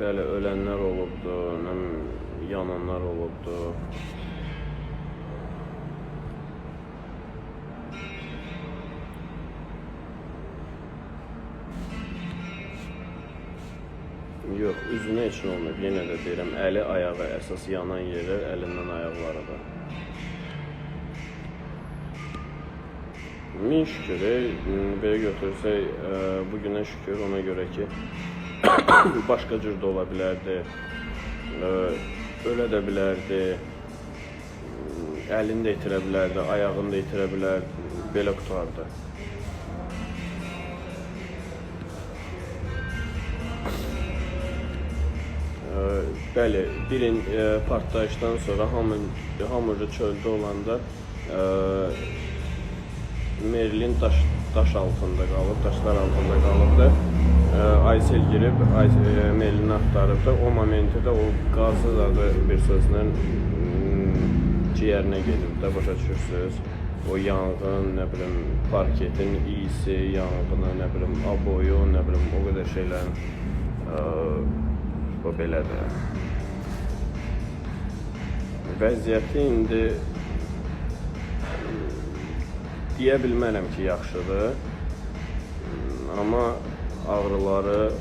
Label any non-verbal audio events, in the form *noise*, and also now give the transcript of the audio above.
Bəli, ölənlər olubdu, nə yananlar olubdu. Yox, üzünə heç nə olmayıb. Yenə də deyirəm, əli, ayağı əsas yanan yeri, əlindən ayaqları da. Min şükür, belə götürsək, ə, bu günə şükür ona görə ki, *coughs* başqa cür də ola bilərdi. Ə, ölə də bilərdi. Əlini də itirə bilərdi, ayağını da itirə bilərdi. Belə. Ə, Bəli, birin ə, partlayışdan sonra hamı hamı çöldə olanda ə, Merlin daş daş altında qalıb, daşlar altında qalıbdı. Ə, Aysel girib Ay ə, Merlini axtarıbdı. O momentdə o qazsız adı bir sözlə m, ciyərinə gedib də başa düşürsüz. O yanğın, nə bilim, parketin iyisi, yanğını, nə bilim, aboyu, nə bilim, o qədər şeylərin ə, bu belədir. Vəziyyəti indi deyə bilmərəm ki, yaxşıdır. Amma ağrıları